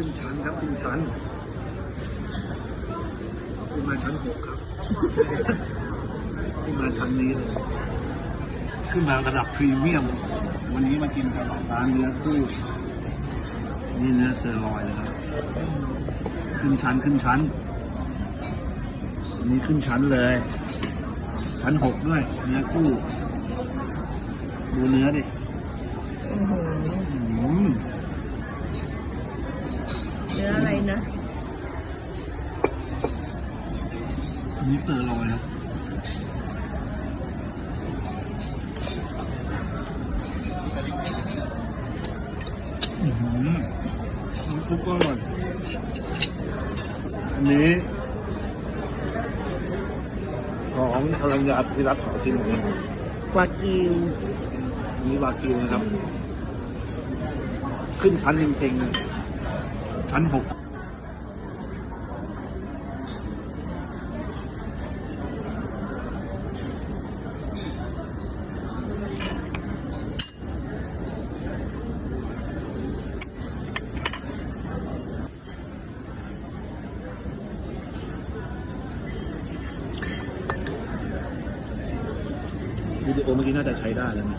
ขึ้นชั้นครับขึ้นชั้นขึ้นมาชั้นหกครับ ขึ้นมาชั้นนี้เลยขึ้นมาระดับพรีเมียม วันนี้มากินกับร้านเนื้อคู่นี่เนื้อเซอร์ลอยนะครับ ขึ้นชั้นขึ้นชั้นอันนี้ขึ้นชั้นเลย ชั้นหกด้วย เนื้อคู่ ดูเนื้อดิ เนื้ออะไรนะอันนี้เซอร์ลอยครับอื้อหือน้ำซุปก็อร่อยอันนี้ ของภรรยาพิรัตขอชิมหน่อยนะวากิวอันนี้วากิวนะครับ ขึ้นชั้นจริงๆชั้นหก วิดีโอเมื่อกี้น่าจะใช้ได้แล้วนะ